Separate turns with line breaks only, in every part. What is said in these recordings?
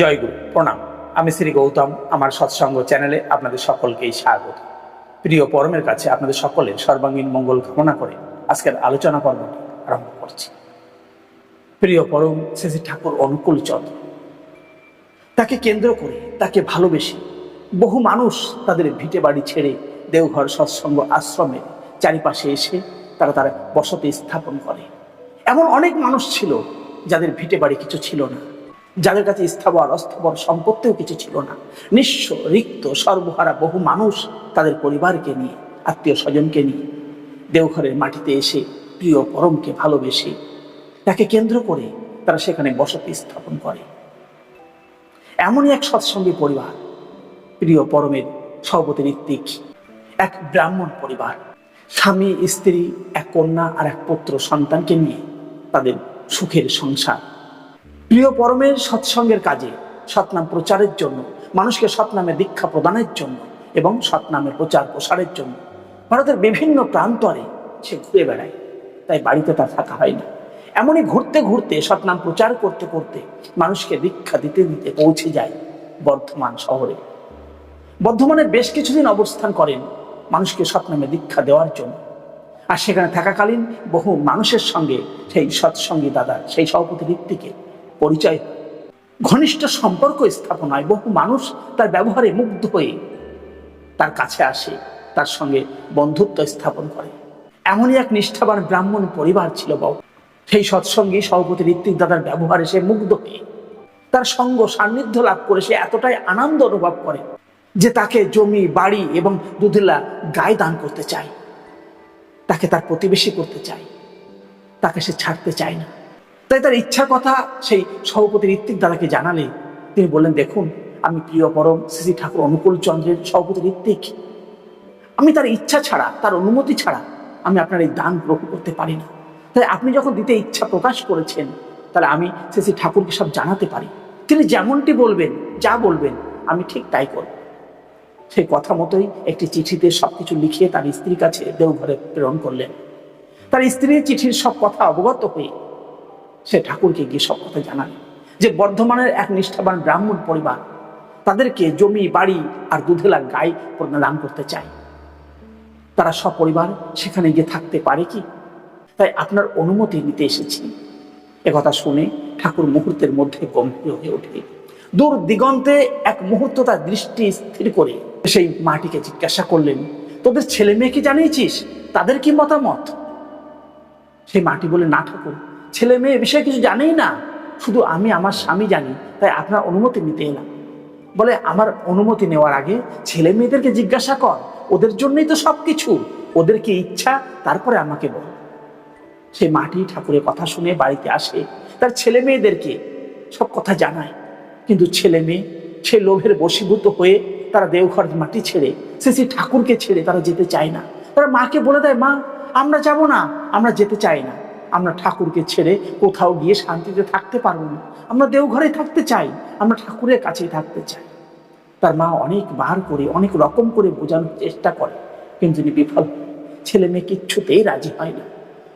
জয়গুরু প্রণাম। আমি শ্রী গৌতম, আমার সৎসঙ্গ চ্যানেলে আপনাদের সকলকেই স্বাগত। প্রিয় পরমের কাছে আপনাদের সকলের সর্বাঙ্গীন মঙ্গল কামনা করে আজকের আলোচনা পর্বটি আরম্ভ করছি। প্রিয় পরম শ্রী ঠাকুর অনুকূল চন্দ্র, তাকে কেন্দ্র করে, তাকে ভালোবেসে বহু মানুষ তাদের ভিটে বাড়ি ছেড়ে দেওঘর সৎসঙ্গ আশ্রমে চারিপাশে এসে তারা তারা বসতি স্থাপন করে। এমন অনেক মানুষ ছিল যাদের ভিটে বাড়ি কিছু ছিল না। যাদের কাছে স্থাবর অস্থাবর সম্পত্তিও কিছু ছিল না। নিঃস্ব, রিক্ত, সর্বহারা বহু মানুষ তাদের পরিবারকে নিয়ে, আত্মীয় স্বজনকে নিয়ে, দেওঘরের মাটিতে এসে প্রিয় পরমকে ভালোবেসে তাকে কেন্দ্র করে তারা সেখানে বসতি স্থাপন করে। এমনই এক সৎসঙ্গী পরিবার, প্রিয় পরমের সভাপতি ঋত্বিক এক ব্রাহ্মণ পরিবার। স্বামী, স্ত্রী, এক কন্যা আর এক পুত্র সন্তানকে নিয়ে তাদের সুখের সংসার। প্রিয় পরমের সৎসঙ্গের কাজে সৎনাম প্রচারের জন্য, মানুষকে সৎনামে দীক্ষা প্রদানের জন্য এবং সৎনামের প্রচার প্রসারের জন্য। ভারতের বিভিন্ন প্রান্তরে সে ঘুরে বেড়ায়, তাই বাড়িতে তার থাকা হয় না। এমনই ঘুরতে ঘুরতে সৎনাম প্রচার করতে করতে মানুষকে দীক্ষা দিতে দিতে পৌঁছে যায় বর্ধমান শহরে। বর্ধমানে বেশ কিছুদিন অবস্থান করেন মানুষকে সৎনামে দীক্ষা দেওয়ার জন্য। আর সেখানে থাকাকালীন বহু মানুষের সঙ্গে সেই সৎসঙ্গী দাদা, সেই সভাপতি ঋত্বিকে পরিচয়। ঘনিষ্ঠ সম্পর্ক স্থাপন হয় বহু মানুষ তার ব্যবহারে মুগ্ধ হয়ে তার কাছে আসে, তার সঙ্গে বন্ধুত্ব স্থাপন করে। এমনই এক নিষ্ঠাবান ব্রাহ্মণ পরিবার ছিল বাবু সেই সৎসঙ্গী সভাপতি ঋত্বিক দাদার ব্যবহারে সে মুগ্ধ হয়ে তার সঙ্গ সান্নিধ্য লাভ করে সে এতটাই আনন্দ অনুভব করে যে তাকে জমি, বাড়ি এবং দুধিলা গায়ে দান করতে চায়। তাকে তার প্রতিবেশী করতে চায়। তাকে সে ছাড়তে চায় না। তাই তার ইচ্ছার কথা সেই সভাপতি ঋত্বিক দাদাকে জানালে তিনি বললেন, দেখুন, আমি প্রিয় পরম শ্রী ঠাকুর অনুকূল চন্দ্রের সভাপতি ঋত্বিক। আমি তার ইচ্ছা ছাড়া, তার অনুমতি ছাড়া আমি আপনার এই দান গ্রহণ করতে পারি না। তাই আপনি যখন দিতে ইচ্ছা প্রকাশ করেছেন, তাহলে আমি শ্রী ঠাকুরকে সব জানাতে পারি। তিনি যেমনটি বলবেন, যা বলবেন, আমি ঠিক তাই করব। সেই কথা মতোই একটি চিঠিতে সবকিছু লিখিয়ে তার স্ত্রীর কাছে দেওঘরে প্রেরণ করলেন। তার স্ত্রীর চিঠির সব কথা অবগত হয়ে সে ঠাকুরকে গিয়ে সব কথা জানালেন যে বর্ধমানের এক নিষ্ঠাবান ব্রাহ্মণ পরিবার তাদেরকে জমি, বাড়ি আর দুধেলা গাই দান করতে চায়। তারা সপরিবার সেখানে গিয়ে থাকতে পারে কি? তাই আপনার অনুমতি নিতে এসেছি। একথা শুনে ঠাকুর মুহূর্তের মধ্যে গম্ভীর হয়ে ওঠে। দূর দিগন্তে এক মুহূর্ত তার দৃষ্টি স্থির করে সেই মাটিকে জিজ্ঞাসা করলেন, তোদের ছেলে মেয়েকে জানিয়েছিস? তাদের কি মতামত? সেই মাটি বলে, না ঠাকুর ছেলে মেয়ে বিষয়ে কিছু জানেই না। শুধু আমি আমার স্বামী জানি, তাই আপনার অনুমতি নিতে এলাম বলে আমার অনুমতি নেওয়ার আগে ছেলে মেয়েদেরকে জিজ্ঞাসা কর, ওদের জন্যই তো সব কিছু ওদের কি ইচ্ছা? তারপরে আমাকে বল। সেই মাটি ঠাকুরের কথা শুনে বাড়িতে আসে, তার ছেলে মেয়েদেরকে সব কথা জানায়। কিন্তু ছেলে মেয়ে, সে লোভের বশীভূত হয়ে তারা দেওঘর মাটি ছেড়ে, সে সেই ঠাকুরকে ছেড়ে তারা যেতে চায় না। তারা মাকে বলে দেয়, মা, আমরা যাব না, আমরা যেতে চাই না। আমরা ঠাকুরকে ছেড়ে কোথাও গিয়ে শান্তিতে থাকতে পারব না। আমরা দেওঘরে থাকতে চাই, আমরা ঠাকুরের কাছেই থাকতে চাই। তার মা অনেক বার করে, অনেক রকম করে বোঝানোর চেষ্টা করে, কিন্তু তিনি বিফল। ছেলে মেয়ে কিচ্ছুতেই রাজি হয় না।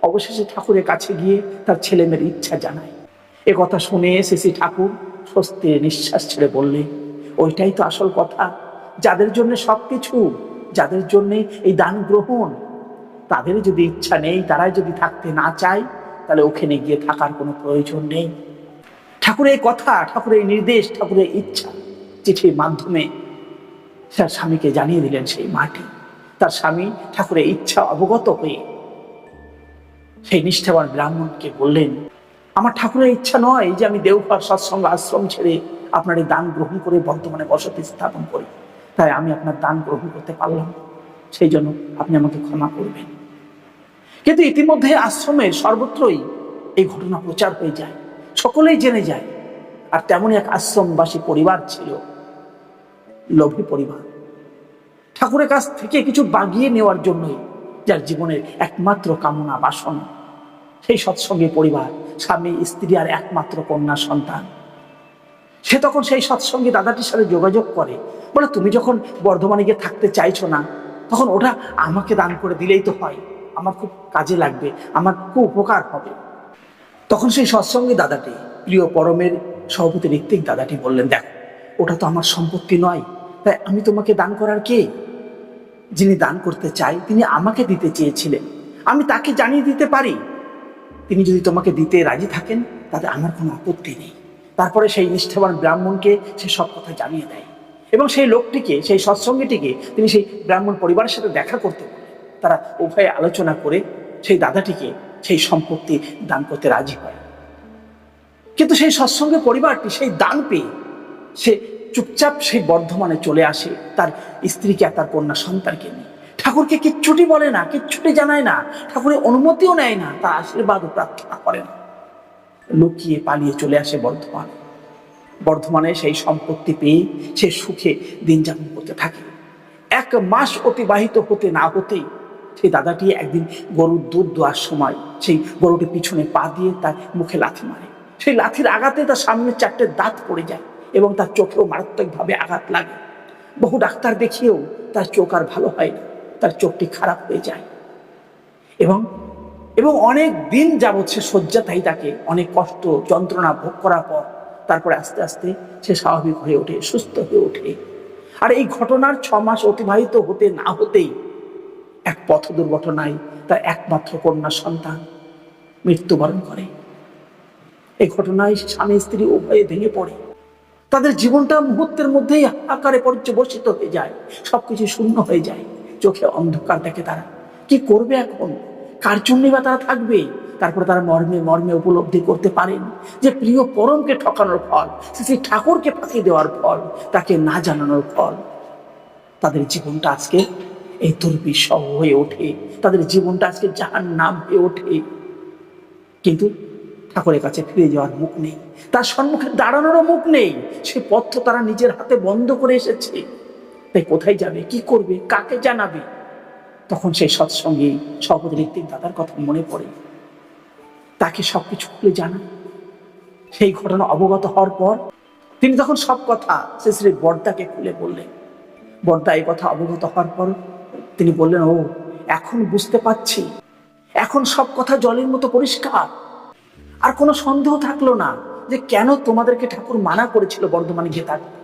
অবশেষে ঠাকুরের কাছে গিয়ে তার ছেলে মেয়ের ইচ্ছা জানায়। এ কথা শুনে এসেছি ঠাকুর স্বস্তির নিঃশ্বাস ছেড়ে বললে, ওইটাই তো আসল কথা। যাদের জন্য সব কিছু যাদের জন্যে এই দান গ্রহণ তাদের যদি ইচ্ছা নেই, তারাই যদি থাকতে না চায়, তাহলে ওখানে গিয়ে থাকার কোনো প্রয়োজন নেই। ঠাকুরের কথা, ঠাকুরের নির্দেশ, ঠাকুরের ইচ্ছা চিঠির মাধ্যমে তার স্বামীকে জানিয়ে দিলেন সেই মাটি। তার স্বামী ঠাকুরের ইচ্ছা অবগত হয়ে সেই নিষ্ঠাবান ব্রাহ্মণকে বললেন, আমার ঠাকুরের ইচ্ছা নয় যে আমি দেওঘর, সৎসঙ্গ, আশ্রম ছেড়ে আপনার এই দান গ্রহণ করে বর্তমানে বসতি স্থাপন করি। তাই আমি আপনার দান গ্রহণ করতে পারলাম সেই জন্য আপনি আমাকে ক্ষমা করবেন। কিন্তু ইতিমধ্যে আশ্রমের সর্বত্রই এই ঘটনা প্রচার হয়ে যায়। সকলেই জেনে যায়। আর তেমনই এক আশ্রমবাসী পরিবার ছিল, লোভী পরিবার। ঠাকুরের কাছ থেকে কিছু বাগিয়ে নেওয়ার জন্যই যার জীবনের একমাত্র কামনা, বাসনা, সেই সৎসঙ্গী পরিবার, স্বামী, স্ত্রী আর একমাত্র কন্যা, সন্তান। সে তখন সেই সৎসঙ্গী দাদাটির সাথে যোগাযোগ করে, বলে, তুমি যখন বর্ধমানে গিয়ে থাকতে চাইছো না, তখন ওটা আমাকে দান করে দিলেই তো হয়। আমার খুব কাজে লাগবে, আমার খুব উপকার হবে। তখন সেই সৎসঙ্গী দাদাটি, প্রিয় পরমের সভাপতি ঋত্বিক দাদাটি বললেন, দেখো, ওটা তো আমার সম্পত্তি নয়, তাই আমি তোমাকে দান করার কে? যিনি দান করতে চাই তিনি আমাকে দিতে চেয়েছিলেন। আমি তাকে জানিয়ে দিতে পারি। তিনি যদি তোমাকে দিতে রাজি থাকেন, তাতে আমার কোনো আপত্তি নেই। তারপরে সেই নিষ্ঠাবান ব্রাহ্মণকে সে সব কথা জানিয়ে দেয়। এবং সেই লোকটিকে, সেই সৎসঙ্গীটিকে, তিনি সেই ব্রাহ্মণ পরিবারের সাথে দেখা করতে তারা উভয়ে আলোচনা করে সেই দাদাটিকে সেই সম্পত্তি দান করতে রাজি হয়। কিন্তু সেই সৎসঙ্গে পরিবারটি সেই দান পেয়ে সে চুপচাপ সেই বর্ধমানে চলে আসে। তার স্ত্রীকে আর তার কন্যা সন্তানকে নিয়ে। ঠাকুরকে কিচ্ছুটি বলে না, কিচ্ছুটি জানায় না, ঠাকুরের অনুমতিও নেয় না তার আশীর্বাদও প্রার্থনা করে না। লুকিয়ে পালিয়ে চলে আসে বর্ধমানে। বর্ধমানে সেই সম্পত্তি পেয়ে সে সুখে দিন যাপন করতে থাকে। এক মাস অতিবাহিত হতে না হতেই সেই দাদাটি একদিন গরুর দুধ দোয়ার সময় সেই গরুটি পিছনে পা দিয়ে তার মুখে লাথি মারে। সেই লাথির আঘাতে তার সামনে চারটে দাঁত পড়ে যায় এবং তার চোখেও মারাত্মকভাবে আঘাত লাগে। বহু ডাক্তার দেখিয়েও তার চোখ আর ভালো হয় না, তার চোখটি খারাপ হয়ে যায়। এবং এবং অনেক দিন যাবৎ সে শয্যাতাই তাকে অনেক কষ্ট, যন্ত্রণা ভোগ করার পর তারপরে আস্তে আস্তে সে স্বাভাবিক হয়ে ওঠে, সুস্থ হয়ে ওঠে। আর এই ঘটনার ছ মাস অতিবাহিত হতে না হতেই এক পথ দুর্ঘটনায় তার একমাত্র কন্যা সন্তান মৃত্যুবরণ করে। এই ঘটনায় স্বামী, স্ত্রী উভয়ে ভেঙে পড়ে। তাদের জীবনটা মুহূর্তের মধ্যেই আকারে পর্যবসিত হয়ে যায়, সবকিছু শূন্য হয়ে যায়। চোখে অন্ধকার দেখে তারা, কি করবে এখন? কার জন্যই বা তারা থাকবে? তারপরে তারা মর্মে মর্মে উপলব্ধি করতে পারেন যে প্রিয় পরমকে ঠকানোর ফল, শ্রী ঠাকুরকে ফাঁকি দেওয়ার ফল, তাকে না জানানোর ফল। তাদের জীবনটা আজকে এই দুর্বিষহ হয়ে ওঠে। তাদের জীবনটা আজকে যাহার নাম হয়ে ওঠে। কিন্তু ঠাকুরের কাছে ফিরে যাওয়ার মুখ নেই। তার সম্মুখে দাঁড়ানোরও মুখ নেই। সে পথ তারা নিজের হাতে বন্ধ করে এসেছে। তাই কোথায় যাবে, কি করবে, কাকে জানাবে? তখন সেই সৎসঙ্গে সভাপতি ঋত্বিক দাদার কথা মনে পড়ে। তাকে সবকিছু খুলে জানা সেই ঘটনা অবগত হওয়ার পর তিনি তখন সব কথা সে শ্রী বর্দাকে খুলে বললেন। বর্দা এই কথা অবগত হওয়ার পর তিনি বললেন, ও, এখন বুঝতে পারছি। এখন সব কথা জলের মতো পরিষ্কার। আর কোনো সন্দেহ থাকল না যে কেন তোমাদেরকে ঠাকুর মানা করেছিল বর্ধমানে গিয়ে থাকতে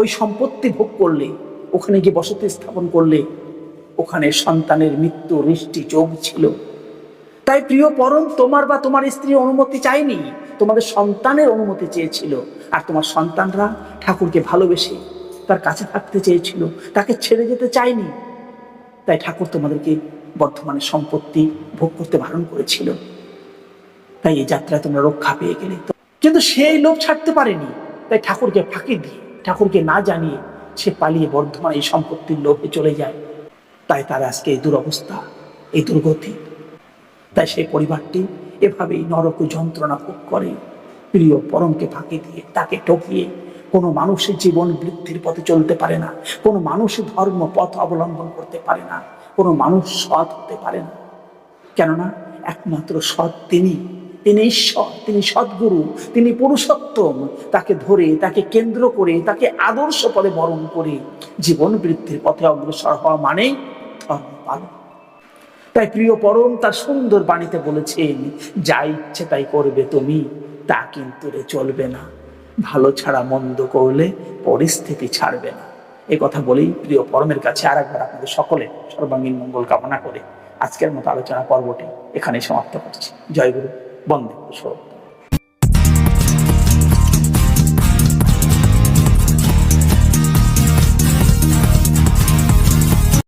ওই সম্পত্তি ভোগ করলে, ওখানে গিয়ে বসতি স্থাপন করলে, ওখানে সন্তানের মৃত্যু হৃষ্টি যোগ ছিল। তাই প্রিয় পরম, তোমার বা তোমার স্ত্রী অনুমতি চায়নি। তোমাদের সন্তানের অনুমতি চেয়েছিল। আর তোমার সন্তানরা ঠাকুরকে ভালোবেসে তার কাছে থাকতে চেয়েছিল। তাকে ছেড়ে যেতে চায়নি। তাই ঠাকুর তোমাদেরকে বর্তমানে সম্পত্তি ভোগ করতে বারণ করেছিল। তাই এই যাত্রায় তোমরা রক্ষা পেয়ে গেলে। কিন্তু সেই লোভ ছাড়তে পারেনি। তাই ঠাকুরকে ফাঁকি দিয়ে, ঠাকুরকে না জানিয়ে সে পালিয়ে বর্ধমান এই সম্পত্তির লোভে চলে যায়। তাই তার আজকে এই দুরবস্থা, এই দুর্গতি। তাই সেই পরিবারটি এভাবেই নরক যন্ত্রণা ভোগ করে। প্রিয় পরমকে ফাঁকি দিয়ে তাকে টকিয়ে কোনো মানুষের জীবন বৃদ্ধির পথে চলতে পারে না, কোনো মানুষ ধর্ম পথ অবলম্বন করতে পারে না, কোনো মানুষ সৎ হতে পারে না। কেননা একমাত্র সৎ তিনি তিনি ঈশ্বর, তিনি সদ্গুরু, তিনি পুরুষোত্তম, তাকে ধরে, তাকে কেন্দ্র করে, তাকে আদর্শ পদে বরণ করে জীবন বৃদ্ধির পথে অগ্রসর হওয়া মানেই ধর্ম পালন। তাই প্রিয় পরম, তার সুন্দর বাণীতে বলেছেন, যা ইচ্ছে তাই করবে তুমি, তা কিন্তু রে চলবে না। ভালো ছাড়া মন্দ করলে পরিস্থিতি ছাড়বে না। এ কথা বলেই প্রিয় পরমের কাছে আর একবার আপনাদের সকলে সর্বাঙ্গীন মঙ্গল কামনা করে আজকের মতো আলোচনা পর্বটি এখানে সমাপ্ত করছি। জয়গুরু বন্দে কুশল